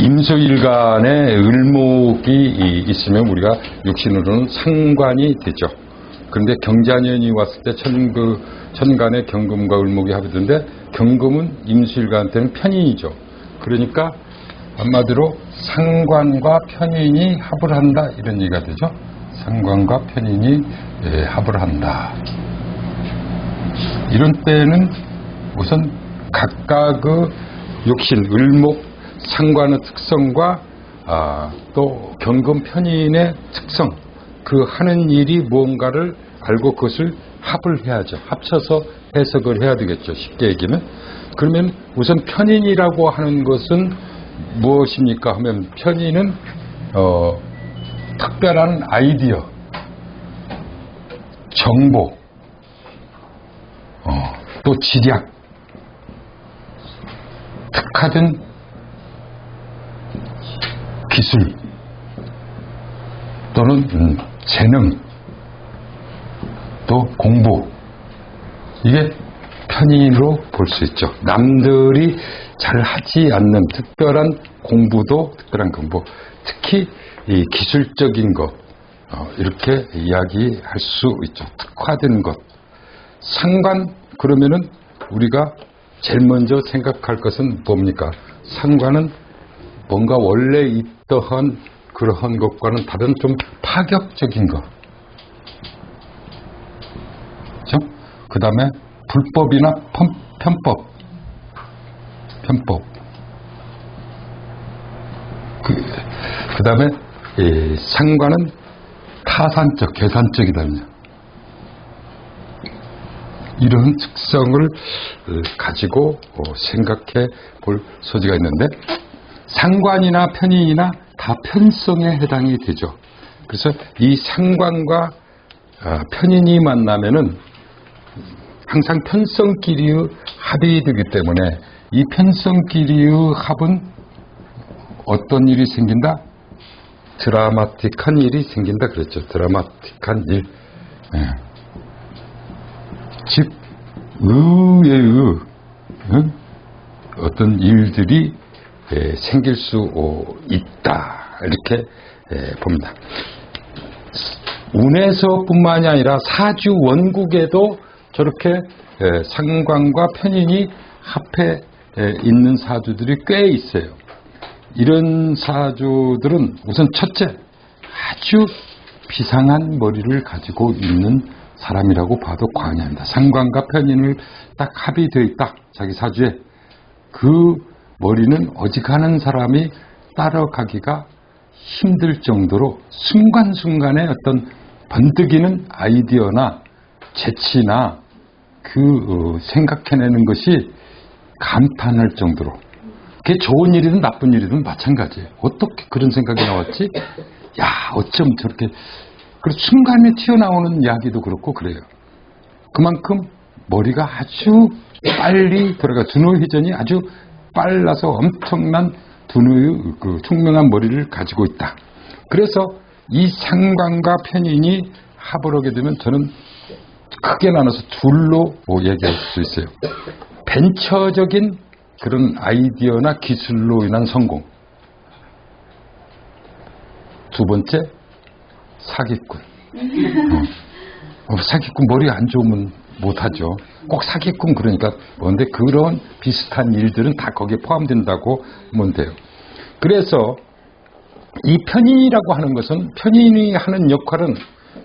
임소일간에 을목이 있으면 우리가 육신으로는 상관이 되죠. 그런데 경자년이 왔을 때 천 그, 천간에 경금과 을목이 합이던데 경금은 임수일간한테는 편인이죠. 그러니까 한마디로 상관과 편인이 합을 한다 이런 얘기가 되죠. 상관과 편인이 예, 합을 한다. 이런 때는 우선 각각의 육신, 을목, 상관의 특성과 아, 또 경금 편인의 특성, 그 하는 일이 무언가를 알고 그것을 합을 해야죠. 합쳐서 해석을 해야 되겠죠. 쉽게 얘기하면. 그러면 우선 편인이라고 하는 것은 무엇입니까 하면 편인은 어, 특별한 아이디어, 정보, 어, 또 지략, 특화된 기술 또는 음, 재능 또 공부 이게 편인으로 볼 수 있죠. 남들이 잘 하지 않는 특별한 공부도 특별한 공부 특히 이 기술적인 것 어, 이렇게 이야기할 수 있죠. 특화된 것 상관 그러면은 우리가 제일 먼저 생각할 것은 뭡니까? 상관은 뭔가 원래 있던 그러한 것과는 다른 좀 파격적인 것. 그죠? 그 다음에 불법이나 편, 편법. 편법. 그, 그 다음에 상관은 타산적, 계산적이다. 이런 특성을 가지고 생각해 볼 소지가 있는데 상관이나 편인이나 다 편성에 해당이 되죠. 그래서 이 상관과 편인이 만나면은 항상 편성끼리의 합이 되기 때문에 이 편성끼리의 합은 어떤 일이 생긴다? 드라마틱한 일이 생긴다 그랬죠. 드라마틱한 일. 예. 즉 의외의 응? 어떤 일들이 에, 생길 수 오, 있다 이렇게 에, 봅니다. 운에서뿐만이 아니라 사주 원국에도 저렇게 에, 상관과 편인이 합해 있는 사주들이 꽤 있어요. 이런 사주들은 우선 첫째 아주 비상한 머리를 가지고 있는 사람이라고 봐도 과언이 아니다. 상관과 편인을 딱 합의되어 있다. 자기 사주에. 그 머리는 어지간한 사람이 따라가기가 힘들 정도로 순간순간의 어떤 번뜩이는 아이디어나 재치나 그 어, 생각해내는 것이 감탄할 정도로 그게 좋은 일이든 나쁜 일이든 마찬가지예요. 어떻게 그런 생각이 나왔지? 야 어쩜 저렇게 그리고 순간에 튀어나오는 이야기도 그렇고 그래요. 그만큼 머리가 아주 빨리 들어가 두뇌 회전이 아주 빨라서 엄청난 두뇌의 그 총명한 머리를 가지고 있다. 그래서 이 상관과 편인이 합을 하게 되면 저는 크게 나눠서 둘로 뭐 얘기할 수 있어요. 벤처적인 그런 아이디어나 기술로 인한 성공. 두 번째, 사기꾼. 어. 어, 사기꾼 머리 안 좋으면 못하죠. 꼭 사기꾼 그러니까 뭔데 그런 비슷한 일들은 다 거기에 포함된다고 돼요. 그래서 이 편인이라고 하는 것은 편인이 하는 역할은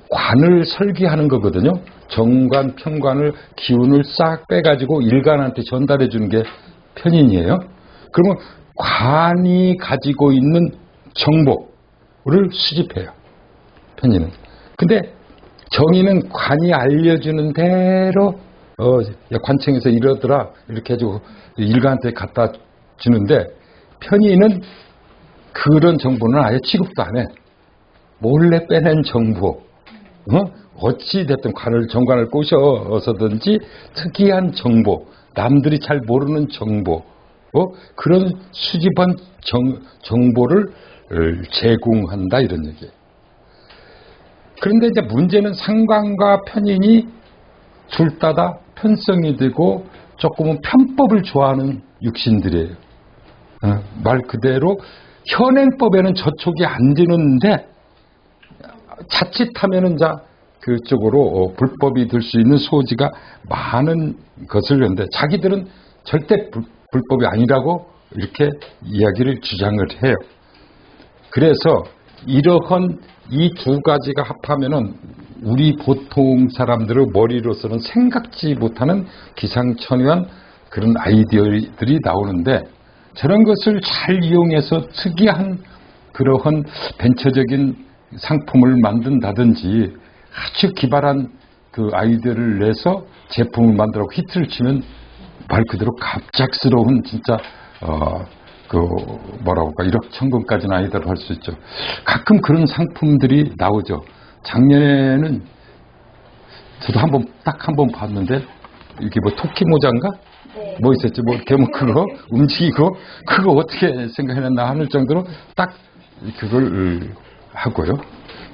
관을 설계하는 거거든요. 정관, 편관을 기운을 싹 빼가지고 일간한테 전달해 주는 게 편인이에요. 그러면 관이 가지고 있는 정보를 수집해요. 편인은. 근데 정의는 관이 알려주는 대로 어, 관청에서 이러더라 이렇게 해주고 일가한테 갖다 주는데 편의는 그런 정보는 아예 취급도 안 해. 몰래 빼낸 정보. 어? 어찌 됐든 관을 정관을 꼬셔서든지 특이한 정보, 남들이 잘 모르는 정보, 어? 그런 수집한 정, 정보를 제공한다 이런 얘기예요. 그런데 이제 문제는 상관과 편인이 둘 다 다 편성이 되고 조금은 편법을 좋아하는 육신들이에요. 어, 말 그대로 현행법에는 저촉이 안 되는데 자칫하면은 자 그쪽으로 어, 불법이 될 수 있는 소지가 많은 것을 근데 자기들은 절대 불, 불법이 아니라고 이렇게 이야기를 주장을 해요. 그래서 이러한 이 두 가지가 합하면은 우리 보통 사람들의 머리로서는 생각지 못하는 기상천외한 그런 아이디어들이 나오는데 저런 것을 잘 이용해서 특이한 그러한 벤처적인 상품을 만든다든지 아주 기발한 그 아이디어를 내서 제품을 만들어 히트를 치면 말 그대로 갑작스러운 진짜 어, 그 뭐라고 할까 일억천금까지는 아니다로 할수 있죠. 가끔 그런 상품들이 나오죠. 작년에는 저도 한번 딱 한 번 봤는데 이게 뭐 토끼 모자인가? 네. 뭐 있었지? 뭐 개목 그거 움직이고 그거 어떻게 생각해냈나 하는 정도로 딱 그걸 하고요.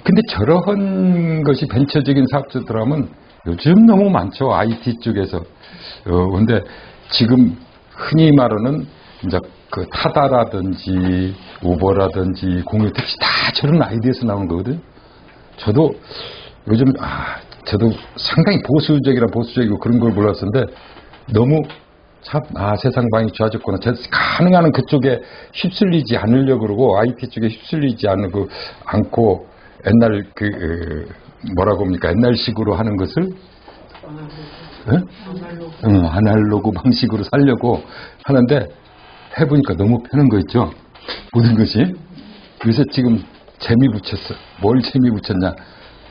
근데 저러한 것이 벤처적인 사업자들하면 요즘 너무 많죠. IT 쪽에서. 어, 근데 지금 흔히 말하는 이제 그 타다라든지 우버라든지 공유 택시 다 저런 아이디어에서 나오는 거거든요. 저도 요즘 아 저도 상당히 보수적이라 보수적이고 그런 걸 몰랐었는데 너무 참 아 세상 방이 좋아졌구나. 저 가능한 한 그쪽에 휩쓸리지 않으려고 그러고 IT 쪽에 휩쓸리지 않고 않고 옛날 그 어, 뭐라고 합니까? 옛날식으로 하는 것을 응? 응, 아날로그 방식으로 살려고 하는데 해보니까 너무 편한 거 있죠. 모든 것이 요새 지금 재미 붙였어. 뭘 재미 붙였냐?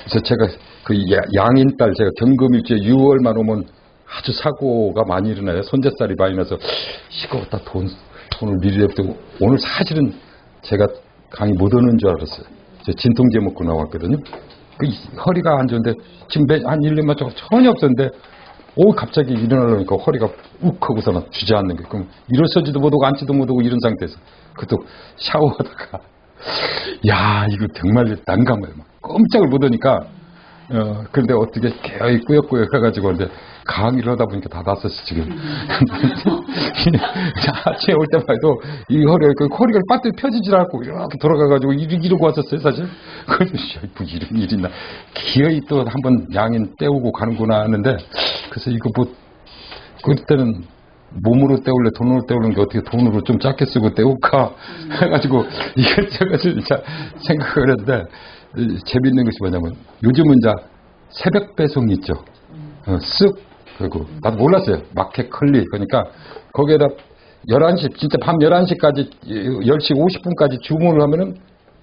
그래서 제가 그 야- 양인딸 제가 경금일주에 6월만 오면 아주 사고가 많이 일어나요. 손재살이 많이 나서 이거 갖다 돈 돈을 미리 냈고 오늘 사실은 제가 강의 못 오는 줄 알았어요. 저 진통제 먹고 나왔거든요. 그 허리가 안 좋은데 지금 매, 한 1년만 좀 전혀 없었는데 오 갑자기 일어나려니까 허리가 욱 하고서는 주저앉는 거예요. 그럼 일어서지도 못하고 앉지도 못하고 이런 상태에서 그것도 샤워하다가 야 이거 정말 난감해요. 막 꼼짝을 못하니까 어, 그런데 어떻게 개어이 꾸역꾸역 해가지고 근데 강의를 하다 보니까 다 났었어 지금. 아침에 올 때만 해도 이 허리가 그 허리가 빠뜨 펴지질 않고 이렇게 돌아가가지고 이러, 이러고 왔었어요 사실. 그래서 야, 뭐 이런 일이 나 기어이 또 한 번 양인 때우고 가는구나 하는데 그래서 이거 뭐 그때는 몸으로 때울래 돈으로 때우는 게 어떻게 돈으로 좀 작게 쓰고 때울까 해가지고 이것저것 진짜 생각을 했는데 이 재밌는 것이 뭐냐면 요즘은 이제 새벽 배송 있죠. 어, 쓱 그리고 나도 몰랐어요. 마켓 컬리 그러니까 거기에다 11시 진짜 밤 11시까지 10시 50분까지 주문을 하면은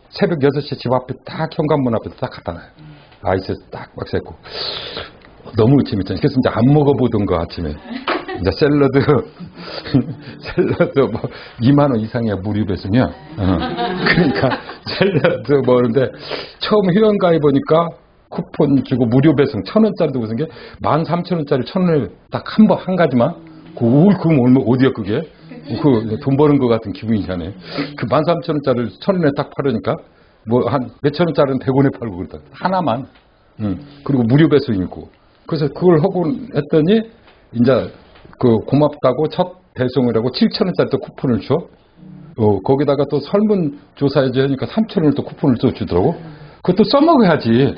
새벽 6시에 집 앞에 딱 현관문 앞에 딱 갖다 놔요. 아이스 딱 박스했고 너무 재밌잖아요. 그래서 이제 안 먹어보던 거 아침에. 이제 샐러드, 샐러드 뭐 2만 원 이상이야, 무료 배송이야. 어. 그러니까 샐러드 먹는데 처음 회원 가입 보니까 쿠폰 주고 무료 배송 천 원짜리도 무슨 게 만 삼천 원짜리 천 원을 딱 한 번, 한 가지만. 그, 올, 그럼 얼마, 어디야, 그게? 그, 돈 버는 것 같은 기분이잖아요. 그 만 삼천 원짜리를 천 원에 딱 팔으니까 뭐 한 몇천 원짜리는 백 원에 팔고 그러다. 하나만. 음, 그리고 무료 배송이고. 그래서 그걸 하고 했더니, 이제, 그, 고맙다고 첫 배송이라고 7천 원짜리 또 쿠폰을 줘. 어, 거기다가 또 설문 조사해줘 하니까 3천 원을 또 쿠폰을 또 주더라고. 그것도 써먹어야지.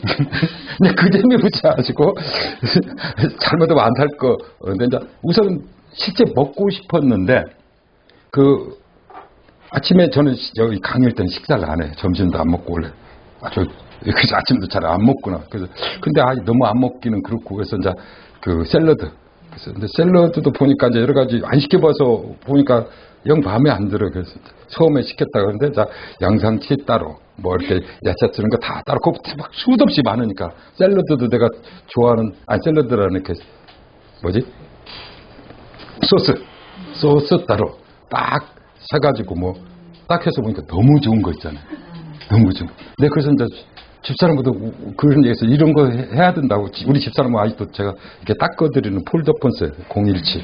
근데 그 재미 붙지 않으시고, 잘못하면 안 살 거. 근데 이제 우선 실제 먹고 싶었는데, 그, 아침에 저는 시- 여기 강의할 때는 식사를 안 해. 점심도 안 먹고 원래. 아주 그래서 아침도 잘 안 먹구나. 그래서 근데 아 너무 안 먹기는 그렇고 그래서 이제 그 샐러드. 그래서 근데 샐러드도 보니까 이제 여러 가지 안 시켜봐서 보니까 영 마음에 안 들어. 그래서 처음에 시켰다 그러는데 자 양상치 따로 뭐 이렇게 야채 쓰는 거 다 따로 그거 막 수도 없이 많으니까 샐러드도 내가 좋아하는 아니 샐러드라는 그 뭐지 소스 소스 따로 딱 사가지고 뭐 딱 해서 보니까 너무 좋은 거 있잖아요. 너무 좋은. 거. 네 그래서 이제 집사람보다 우- 그런 얘기해서 이런 거 해- 해야 된다고 지- 우리 집사람은 아직도 제가 이렇게 닦아드리는 폴더폰 써요. 017.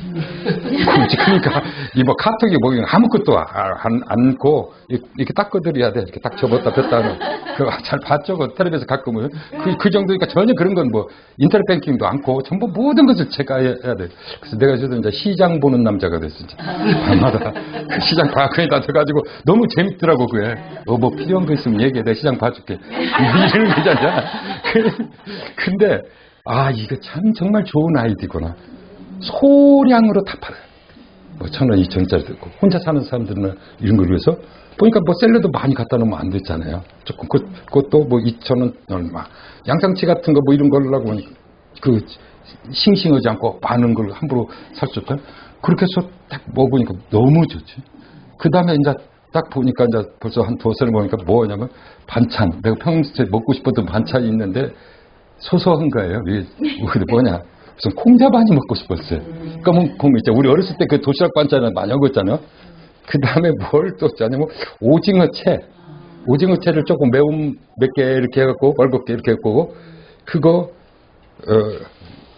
그렇지. 그러니까 이뭐 카톡이 뭐 아무것도 아- 안, 않고 이렇게 딱 꺼드려야 돼. 이렇게 딱 접었다 폈다 하는. 그잘 봤죠. 그 텔레비에서 가끔은. 그, 그 정도니까 전혀 그런 건 뭐 인터넷 뱅킹도 않고 전부 모든 것을 제가 해야 돼. 그래서 내가 저도 이제 시장 보는 남자가 됐어. 진짜. 밤마다 그 시장 과거에다 돼가지고 너무 재밌더라고 그게. 어, 뭐 필요한 거 있으면 얘기해. 내가 시장 봐줄게. 이런 거잖아. 근데 아 이거 참 정말 좋은 아이디구나. 소량으로 다 팔아요. 뭐 천 원, 이천 원짜리도 있고 혼자 사는 사람들은 이런 걸 위해서 보니까 뭐 샐러드 많이 갖다 놓으면 안 되잖아요. 조금 그, 그것도 뭐 이천 원 얼마 양상치 같은 거 뭐 이런 걸로 하고 그 싱싱하지 않고 많은 걸 함부로 살 수 없잖아요. 그렇게 해서 딱 먹으니까 너무 좋지. 그 다음에 이제 딱 보니까 이제 벌써 한 두어 살 먹으니까 뭐냐면 반찬. 내가 평소에 먹고 싶었던 반찬이 있는데 소소한 거예요. 이게 우리 뭐냐. 무슨 콩자반이 먹고 싶었어요. 검은 콩 있죠. 우리 어렸을 때 그 도시락 반찬을 많이 먹었잖아요. 그 다음에 뭘 또 짜냐면 오징어채. 오징어채를 조금 매운 몇 개 이렇게 해갖고 얼겁게 이렇게 해갖고 그거 어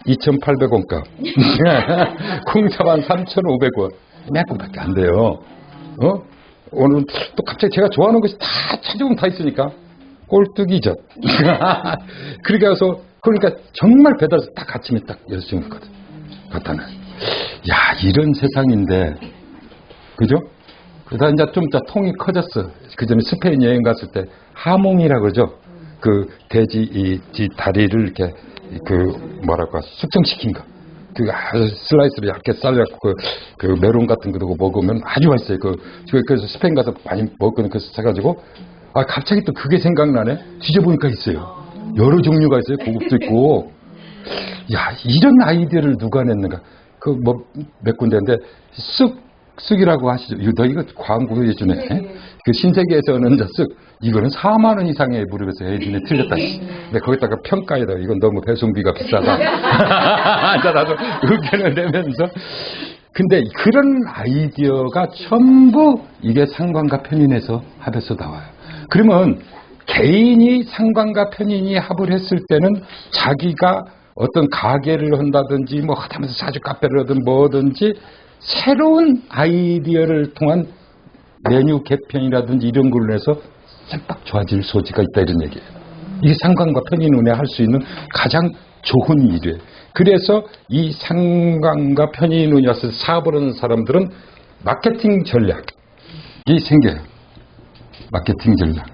2,800원 값. 콩자반 3,500원. 몇 분밖에 안 돼요. 어? 오늘 또 갑자기 제가 좋아하는 것이 다 찾아보면 다 있으니까 꼴뚜기젓. 그렇게 해서 그러니까 정말 배달해서 딱 아침에 딱 열심히 했거든. 놔. 야 이런 세상인데 그죠? 그러다 이제 좀 이따 통이 커졌어. 그 전에 스페인 여행 갔을 때 하몽이라 그러죠. 그 돼지 이, 이 다리를 이렇게 그 뭐랄까 숙성시킨 거. 그 아주 슬라이스로 얇게 썰려갖고 그, 그 메론 같은 거 먹으면 아주 맛있어요. 그 그- 그래서 스페인 가서 많이 먹거든. 그래서 사가지고 아 갑자기 또 그게 생각나네. 뒤져보니까 있어요. 여러 종류가 있어요. 고급도 있고. 야 이런 아이디어를 누가 냈는가? 그 뭐 몇 군데인데 쑥 쑥이라고 하시죠. 너 이거 광고 해주네. 그 신세계에서는 쑥 이거는 4만 원 이상의 무릎에서 해주네 틀렸다. 씨. 근데 거기다가 평가에다 이건 너무 배송비가 비싸다. 자 나도 의견을 내면서 근데 그런 아이디어가 전부 이게 상관과 편인에서 합해서 나와요. 그러면 개인이 상관과 편인이 합을 했을 때는 자기가 어떤 가게를 한다든지 뭐 하다면서 사주 카페를 하든 뭐든지 새로운 아이디어를 통한 메뉴 개편이라든지 이런 걸로 해서 싹박 좋아질 소지가 있다 이런 얘기예요. 이게 상관과 편인 운에 할 수 있는 가장 좋은 일이에요. 그래서 이 상관과 편인 운이 와서 사업을 하는 사람들은 마케팅 전략이 생겨요. 마케팅 전략.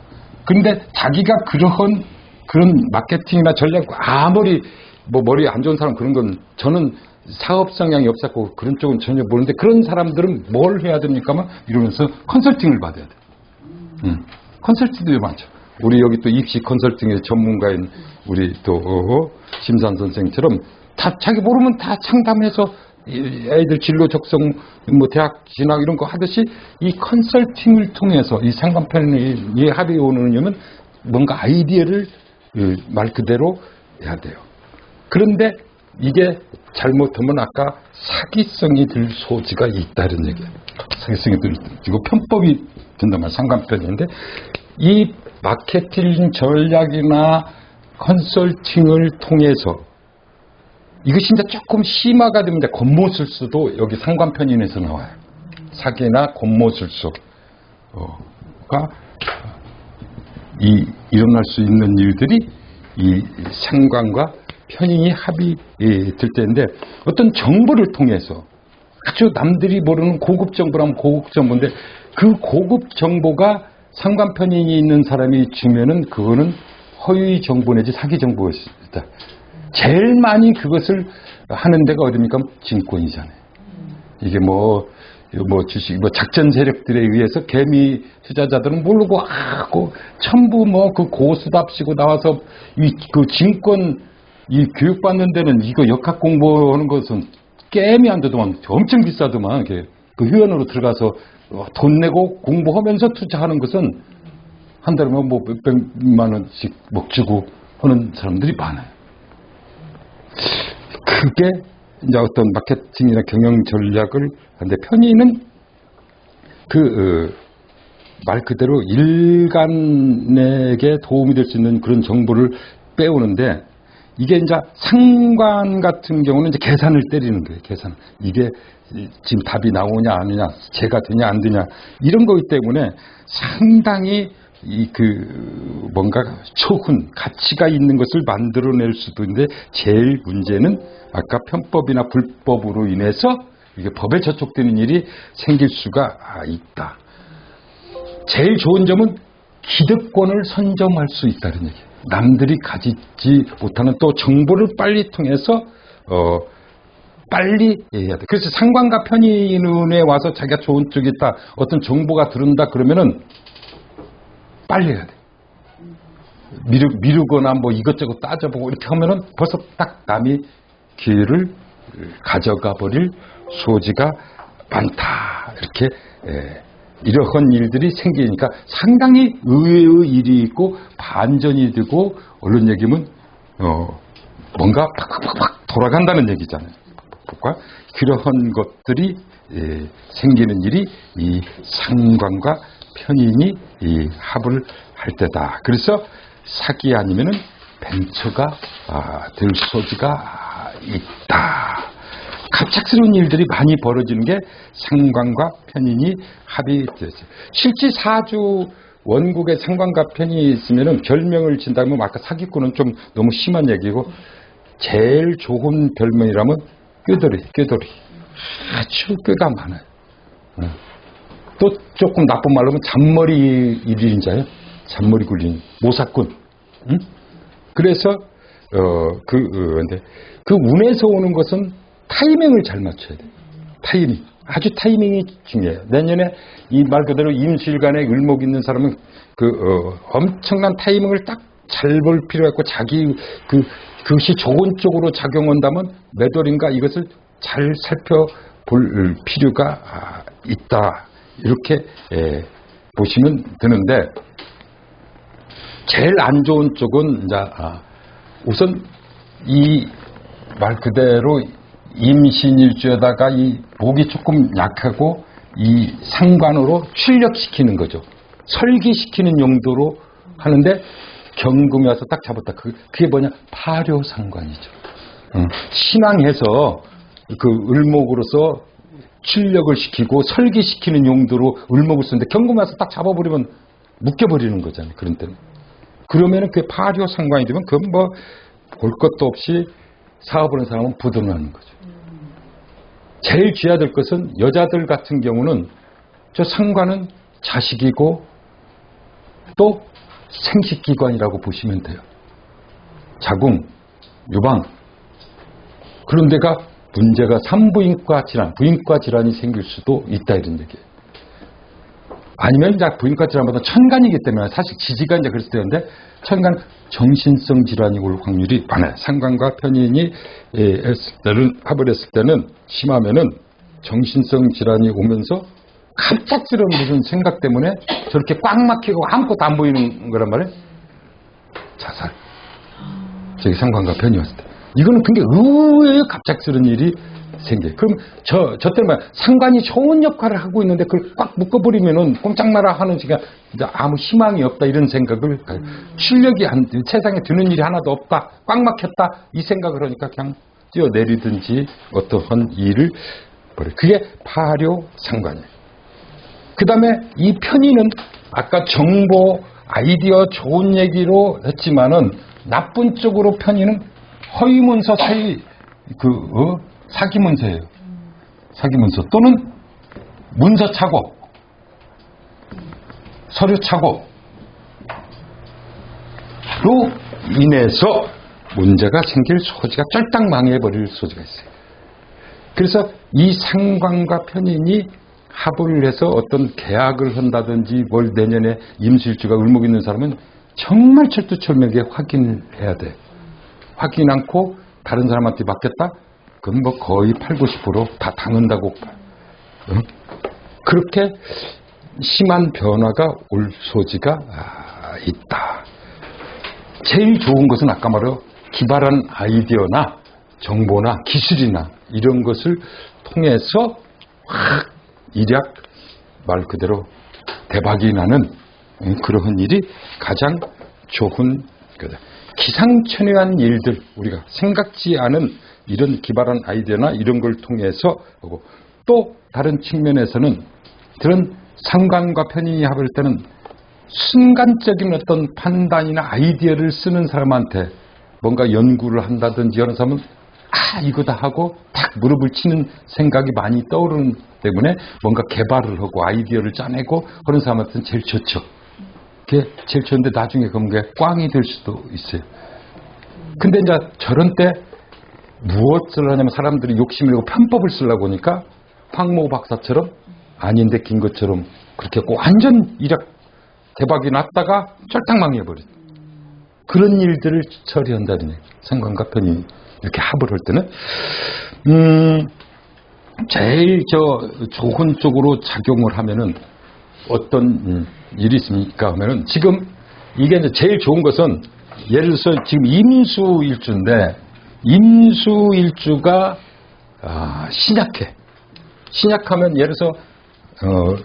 근데 자기가 그러한 그런 마케팅이나 전략 아무리 뭐 머리 안 좋은 사람 그런 건 저는 사업 성향이 없었고 그런 쪽은 전혀 모르는데 그런 사람들은 뭘 해야 됩니까? 막 이러면서 컨설팅을 받아야 돼. 음. 컨설팅도 많죠. 우리 여기 또 입시 컨설팅의 전문가인 우리 또 어, 심산 선생처럼 다 자기 모르면 다 상담해서 이 애들 진로 적성 뭐 대학 진학 이런 거 하듯이 이 컨설팅을 통해서 이 상관편이 합의 오는 이유는 뭔가 아이디어를 그말 그대로 해야 돼요. 그런데 이게 잘못하면 아까 사기성이 들 소지가 있다는 얘기예요. 사기성이 들, 이거 편법이 말이에요. 상관편인데 이 마케팅 전략이나 컨설팅을 통해서 이것이 이제 조금 심화가 됩니다. 겉모술수도 여기 상관편인에서 나와요. 사기나 겉모술수가 이 일어날 수 있는 일들이 이 상관과 편인이 합이 예, 될 때인데 어떤 정보를 통해서 아주 남들이 모르는 고급 정보라면 고급 정보인데 그 고급 정보가 상관 편인이 있는 사람이 주면은 그거는 허위 정보 내지 사기 정보였다. 제일 많이 그것을 하는 데가 어딥니까? 증권이잖아요. 이게 뭐, 뭐 주식, 뭐 작전 세력들에 의해서 개미 투자자들은 모르고 하고 전부 뭐 그 고수답시고 나와서 이 그 증권 이 교육받는 데는 이거 역학 공부하는 것은 게임이 안 되더만 엄청 비싸더만 이렇게 그 회원으로 들어가서 어, 돈 내고 공부하면서 투자하는 것은 한 달에 뭐 몇백만 원씩 목 주고 하는 사람들이 많아요. 그게 이제 어떤 마케팅이나 경영 전략을 하는데 편의는 그말 그대로 일간에게 도움이 될 수 있는 그런 정보를 빼오는데 이게 이제 상관 같은 경우는 이제 계산을 때리는 거예요. 계산. 이게 지금 답이 나오냐 아니냐, 제가 되냐 안 되냐 이런 거기 때문에 상당히 이 그 뭔가 초훈 가치가 있는 것을 만들어낼 수도 있는데 제일 문제는 아까 편법이나 불법으로 인해서 이게 법에 저촉되는 일이 생길 수가 있다. 제일 좋은 점은 기득권을 선점할 수 있다는 얘기예요. 남들이 가지지 못하는 또 정보를 빨리 통해서 어 빨리 해야 돼. 그래서 상관과 편의눈에 와서 자기가 좋은 쪽이 있다. 어떤 정보가 들은다 그러면은 빨리 해야 돼. 미루, 미루거나 뭐 이것저것 따져보고 이렇게 하면은 벌써 딱 남이 기회를 가져가 버릴 소지가 많다. 이렇게 예, 이러한 일들이 생기니까 상당히 의외의 일이 있고 반전이 되고 언론 얘기면 어, 뭔가 팍팍팍팍 돌아간다는 얘기잖아요. 과 그러한 것들이 예, 생기는 일이 이 상관과 편인이 이 합을 할 때다. 그래서 사기 아니면은 벤처가 아, 될 소지가 있다. 갑작스러운 일들이 많이 벌어지는 게 상관과 편인이 합이 되죠. 실제 사주 원국에 상관과 편이 있으면은 별명을 진다면 아까 사기꾼은 좀 너무 심한 얘기고 제일 좋은 별명이라면 꾀돌이, 꾀돌이. 아주 꾀가 많아요. 또 조금 나쁜 말로 하면 잔머리 일인자예요. 잔머리 굴린 모사꾼. 응? 그래서 어, 그 어, 근데 그 운에서 오는 것은 타이밍을 잘 맞춰야 돼. 타이밍. 아주 타이밍이 중요해요. 내년에 이 말 그대로 임실간에 을목 있는 사람은 그 어, 엄청난 타이밍을 딱 잘 볼 필요가 있고 자기 그 그것이 좋은 쪽으로 작용한다면 매돌인가 이것을 잘 살펴볼 필요가 있다. 이렇게 예, 보시면 되는데 제일 안 좋은 쪽은 이제 아, 우선 이 말 그대로 임신일주에다가 이 목이 조금 약하고 이 상관으로 출력시키는 거죠. 설기시키는 용도로 하는데 경금이 와서 딱 잡았다. 그, 그게 뭐냐? 파료상관이죠. 응. 신앙해서 그 을목으로서 출력을 시키고 설계시키는 용도로 을목을 쓰는데 경금이 와서 딱 잡아버리면 묶여버리는 거잖아요. 그런 때는. 그러면은 그 파료 상관이 되면 그건 뭐 볼 것도 없이 사업을 하는 사람은 부도나는 거죠. 제일 쥐어야 될 것은 여자들 같은 경우는 저 상관은 자식이고 또 생식기관이라고 보시면 돼요. 자궁, 유방. 그런 데가 문제가 산부인과 질환, 부인과 질환이 생길 수도 있다 이런 얘기예요. 아니면 이제 부인과 질환보다 천간이기 때문에 사실 지지가 이제 그랬을 때인데 천간 정신성 질환이 올 확률이 많아요. 상관과 편인이 했을 때는 합을 했을 때는 심하면은 정신성 질환이 오면서 갑작스러운 무슨 생각 때문에 저렇게 꽉 막히고 아무것도 안 보이는 거란 말이에요. 자살. 저기 상관과 편이 왔을 때. 이거는 굉장히 의외의 갑작스러운 일이 생겨요. 그럼 저, 저 때는 상관이 좋은 역할을 하고 있는데 그걸 꽉 묶어버리면은 꼼짝마라 하는 시간 아무 희망이 없다 이런 생각을 출력이 안, 세상에 드는 일이 하나도 없다. 꽉 막혔다. 이 생각을 하니까 그냥 뛰어내리든지 어떠한 일을 벌여. 그게 파료 상관이에요. 그 다음에 이 편의는 아까 정보, 아이디어 좋은 얘기로 했지만은 나쁜 쪽으로 편의는 허위문서 사이, 그, 어? 사기 문서예요. 사기 문서 또는 문서 착오, 서류 착오로 인해서 문제가 생길 소지가 쫄딱 망해버릴 소지가 있어요. 그래서 이 상관과 편인이 합을 해서 어떤 계약을 한다든지 뭘 내년에 임수일주가 을목 있는 사람은 정말 철두철미하게 확인을 해야 돼. 확인 않고 다른 사람한테 맡겼다? 그건 뭐 거의 8, 90%다 당한다고 응? 그렇게 심한 변화가 올 소지가 있다. 제일 좋은 것은 아까 말한 기발한 아이디어나 정보나 기술이나 이런 것을 통해서 확 일약 말 그대로 대박이 나는 그러한 일이 가장 좋은. 기상천외한 일들 우리가 생각지 않은 이런 기발한 아이디어나 이런 걸 통해서 하고 또 다른 측면에서는 그런 상관과 편인이 합을 때는 순간적인 어떤 판단이나 아이디어를 쓰는 사람한테 뭔가 연구를 한다든지 하는 사람은 아 이거다 하고 딱 무릎을 치는 생각이 많이 떠오르는 때문에 뭔가 개발을 하고 아이디어를 짜내고 그런 사람한테는 제일 좋죠. 그게 제일 좋은데 나중에 그런 게 꽝이 될 수도 있어요. 근데 이제 저런 때 무엇을 하냐면 사람들이 욕심을 내고 편법을 쓰려고 하니까 황모 박사처럼 아닌데 긴 것처럼 그렇게 했고 완전 이력 대박이 났다가 쫄딱 망해버린 그런 일들을 처리한다는. 상관과 편이 이렇게 합을 할 때는 음 제일 저 좋은 쪽으로 작용을 하면은 어떤 음, 일이 있습니까 하면은 지금 이게 이제 제일 좋은 것은 예를 들어서 지금 임수일주인데 임수일주가 아, 신약해. 신약하면 예를 들어서 어,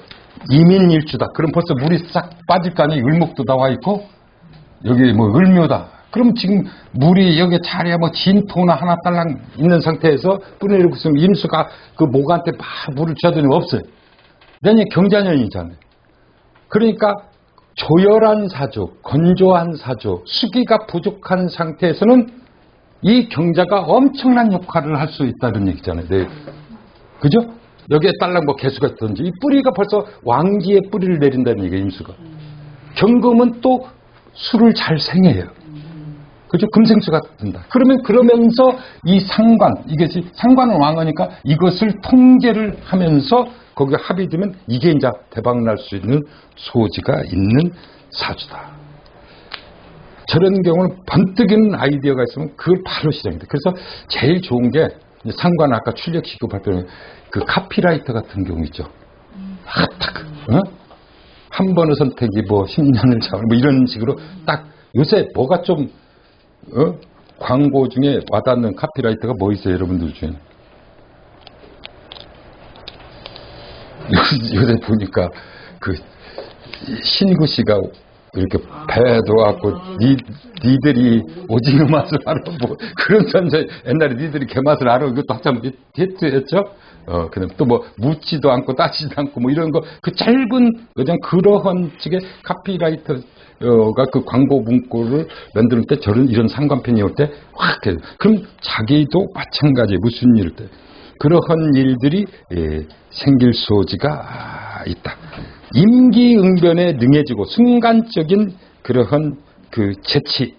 이민일주다. 그럼 벌써 물이 싹 빠질 거 아니에요. 을목도 나와 있고 여기 뭐 을묘다. 그럼 지금 물이 여기 자리에 뭐 진토나 하나 딸랑 있는 상태에서 뿌리내리고 있으면 임수가 그 목한테 막 물을 줘더니 없어요. 내년 경자년이잖아요. 그러니까 조열한 사조, 건조한 사조, 수기가 부족한 상태에서는 이 경자가 엄청난 역할을 할 수 있다는 얘기잖아요. 네. 그죠? 여기에 딸랑 뭐 개수가 있든지 이 뿌리가 벌써 왕지의 뿌리를 내린다는 얘기예요. 임수가. 경금은 또 수를 잘 생해요. 그죠? 금생수가 된다. 그러면 그러면서 이 상관 이것이 상관은 왕하니까 이것을 통제를 하면서 거기에 합이 되면 이게 이제 대박 날 수 있는 소지가 있는 사주다. 저런 경우는 번뜩이는 아이디어가 있으면 그걸 바로 시작입니다. 그래서 제일 좋은 게 상관 아까 출력시키고 발표는 그 카피라이터 같은 경우 있죠. 아, 딱, 어? 한 번의 선택이 뭐 10년을 잡을 뭐 이런 식으로 딱 요새 뭐가 좀 어? 광고 중에 와닿는 카피라이터가 뭐 있어요, 여러분들 중에? 요새 보니까 그 신구 씨가 이렇게 배도 갖고 니, 니들이 오징어 맛을 알아 뭐 그런 전제 옛날에 니들이 개 맛을 알아 이것도 한참 히트했죠. 어 그다음 또 뭐 묻지도 않고 따지도 않고 뭐 이런 거 그 짧은 그냥 그러한 식의 카피라이터가 그 광고 문구를 만들 때 저런 이런 상관편이 올 때확 해. 그럼 자기도 마찬가지 무슨 일일 때 그러한 일들이 예, 생길 소지가 있다. 임기응변에 능해지고 순간적인 그러한 그 재치,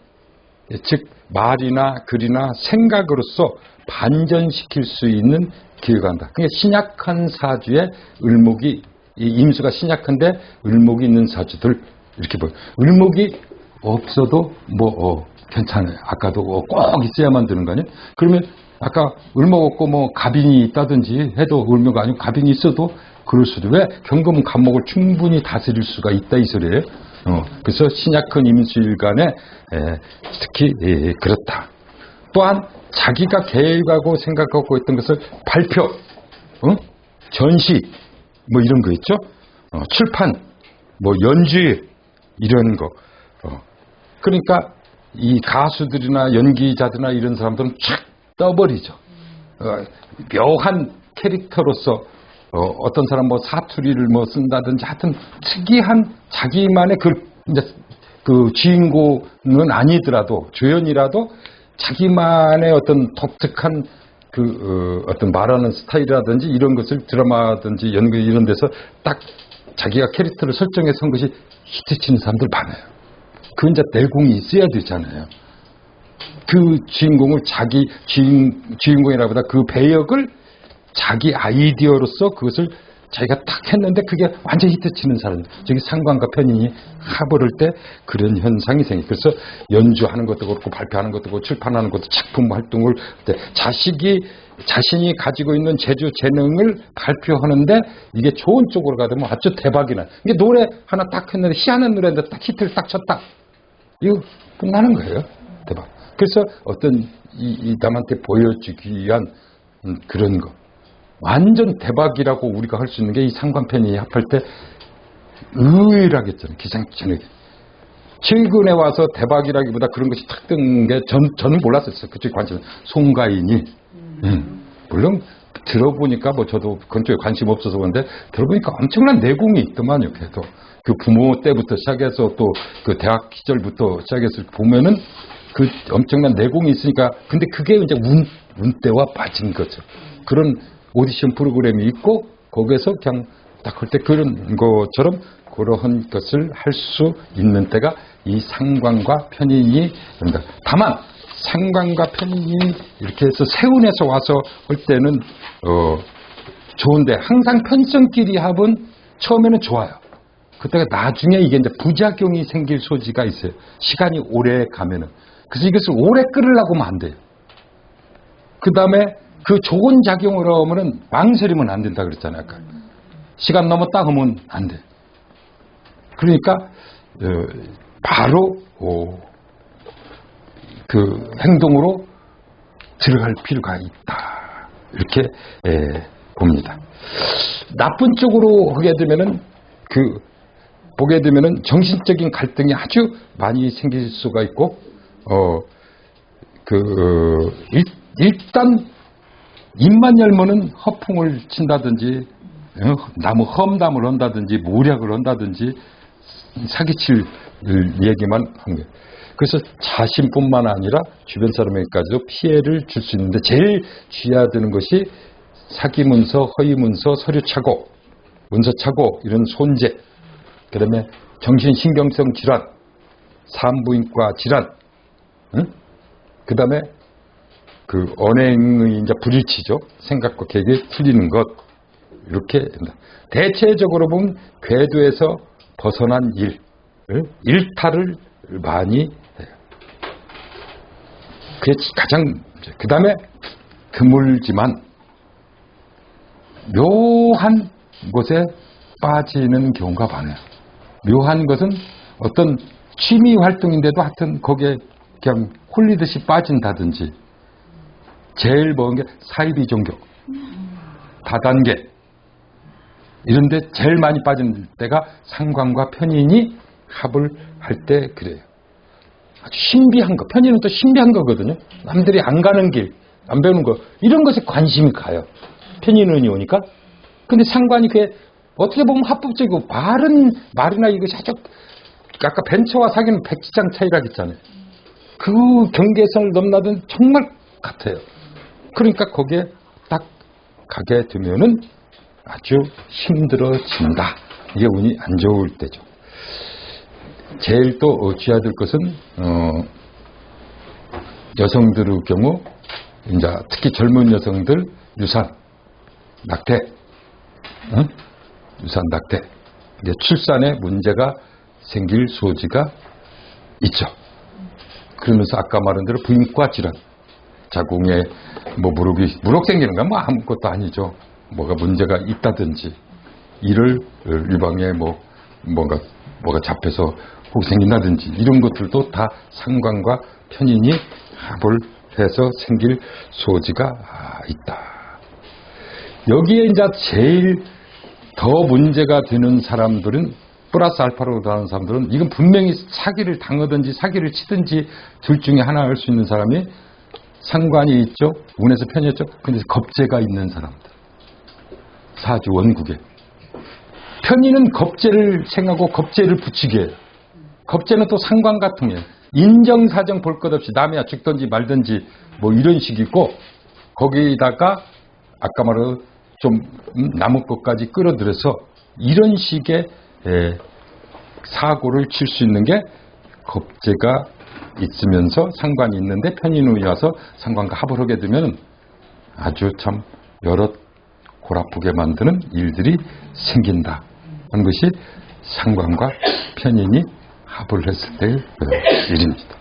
즉 말이나 글이나 생각으로서 반전시킬 수 있는 기회가 한다. 그러니까 신약한 사주에 을목이 이 임수가 신약한데 을목이 있는 사주들 이렇게 보여. 을목이 없어도 뭐 어, 괜찮아요. 아까도 어, 꼭 있어야만 되는 거 아니에요? 그러면 아까 을목 없고 뭐 갑인이 있다든지 해도 을목 아니고 갑인이 있어도 그럴 수도 왜 경금은 간목을 충분히 다스릴 수가 있다 이 소리예요. 어, 그래서 신약한 임수일간에 에, 특히 에, 그렇다. 또한 자기가 계획하고 생각하고 있던 것을 발표, 어? 전시 뭐 이런 거 있죠. 어, 출판, 뭐 연주 이런 거. 어. 그러니까 이 가수들이나 연기자들이나 이런 사람들은 촥 떠버리죠. 어, 묘한 캐릭터로서 어, 떤 사람 뭐 사투리를 뭐 쓴다든지 하여튼 특이한 자기만의 그 이제 그 주인공은 아니더라도 조연이라도 자기만의 어떤 독특한 그 어, 떤 말하는 스타일이라든지 이런 것을 드라마든지 연극 이런 데서 딱 자기가 캐릭터를 설정해서 한 것이 히트치는 사람들 많아요. 그 이제 내공이 있어야 되잖아요. 그 주인공을 자기 주인, 주인공이라보다 그 배역을 자기 아이디어로서 그것을 자기가 딱 했는데 그게 완전 히트치는 사람, 저기 상관과 편인이 합을 할때 그런 현상이 생겨. 그래서 연주하는 것도 그렇고 발표하는 것도 그렇고 출판하는 것도 작품 활동을 때 자식이 자신이 가지고 있는 재주 재능을 발표하는데 이게 좋은 쪽으로 가면 아주 대박이 나. 이게 노래 하나 딱 했는데 희한한 노래인데 딱 히트를 딱 쳤다. 이거 끝나는 거예요. 대박. 그래서 어떤 이, 이 남한테 보여주기 위한 음, 그런 거. 완전 대박이라고 우리가 할 수 있는 게 이 상관편이 합할 때 의외라겠잖아요. 기상천외. 최근에 와서 대박이라기보다 그런 것이 탁 뜬게 저는 몰랐었어요. 그쪽에 관심. 송가인이. 음. 물론 들어보니까 뭐 저도 그런 쪽에 관심 없어서 그런데 들어보니까 엄청난 내공이 있더만요. 계속. 그 부모 때부터 시작해서 또 그 대학 시절부터 시작해서 보면은 그 엄청난 내공이 있으니까 근데 그게 이제 운, 운때와 빠진 거죠. 그런 오디션 프로그램이 있고 거기에서 그냥 딱 할 때 그런 것처럼 그러한 것을 할 수 있는 때가 이 상관과 편인이 됩니다. 다만 상관과 편인이 이렇게 해서 세운에서 와서 할 때는 어 좋은데 항상 편성끼리 합은 처음에는 좋아요. 그때가 나중에 이게 이제 부작용이 생길 소지가 있어요. 시간이 오래 가면은. 그래서 이것을 오래 끌으려고 하면 안 돼요. 그 다음에 그 좋은 작용을 하면은 망설이면 안 된다 그랬잖아요. 시간 넘었다 하면 안 돼. 그러니까, 어, 바로, 어, 그 행동으로 들어갈 필요가 있다. 이렇게 에, 봅니다. 나쁜 쪽으로 하게 되면은 그 보게 되면은 정신적인 갈등이 아주 많이 생길 수가 있고 어그 일단 입만 열면은 허풍을 친다든지 어, 나무 험담을 한다든지 모략을 한다든지 사기칠 얘기만 한 거예요. 그래서 자신뿐만 아니라 주변 사람에게까지도 피해를 줄 수 있는데 제일 쥐어드는 것이 사기 문서, 허위 문서, 서류 착오, 문서 착오 이런 손재, 그다음에 정신 신경성 질환, 산부인과 질환, 응? 그다음에 그 언행의 이제 불일치죠. 생각과 계획이 틀리는 것 이렇게 된다. 대체적으로 보면 궤도에서 벗어난 일, 일탈을 많이 해요. 그게 가장 그 다음에 드물지만 묘한 곳에 빠지는 경우가 많아요. 묘한 것은 어떤 취미 활동인데도 하여튼 거기에 그냥 홀리듯이 빠진다든지 제일 먼 게 사이비 종교 다단계 이런데 제일 많이 빠진 때가 상관과 편인이 합을 할 때 그래요. 아주 신비한 거. 편인은 또 신비한 거거든요. 남들이 안 가는 길, 안 배우는 거. 이런 것에 관심이 가요. 편인은이 오니까. 근데 상관이 그게 어떻게 보면 합법적이고 말은 말이나 이것이 아주 아까 벤처와 사기는 백지장 차이라겠잖아요. 그 경계선을 넘나든 정말 같아요. 그러니까 거기에 딱 가게 되면은 아주 힘들어진다. 이게 운이 안 좋을 때죠. 제일 또 쥐어들 것은 어, 여성들의 경우 이제 특히 젊은 여성들 유산, 낙태, 응? 유산 낙태, 이제 출산에 문제가 생길 소지가 있죠. 그러면서 아까 말한 대로 부인과 질환, 자궁에 뭐 무릎이 무릎 생기는 건 뭐 아무것도 아니죠. 뭐가 문제가 있다든지 이를 유방에 뭐 뭔가 뭐가 잡혀서 혹 생긴다든지 이런 것들도 다 상관과 편인이 합을 해서 생길 소지가 있다. 여기에 이제 제일 더 문제가 되는 사람들은 플러스 알파로 다는 사람들은 이건 분명히 사기를 당하든지 사기를 치든지 둘 중에 하나 할 수 있는 사람이 상관이 있죠. 운에서 편이었죠. 근데 겁재가 있는 사람들. 사주 원국에. 편의는 겁재를 생하고 겁재를 붙이게 해요. 겁재는 또 상관 같은 게 인정사정 볼 것 없이 남이야 죽든지 말든지 뭐 이런 식이고 거기다가 아까 말한 좀 남은 것까지 끌어들여서 이런 식의 에, 사고를 칠 수 있는 게 겁재가 있으면서 상관이 있는데 편인우이 와서 상관과 합을 하게 되면 아주 참 여러 골아프게 만드는 일들이 생긴다 하는 것이 상관과 편인이 합을 했을 때의 일입니다.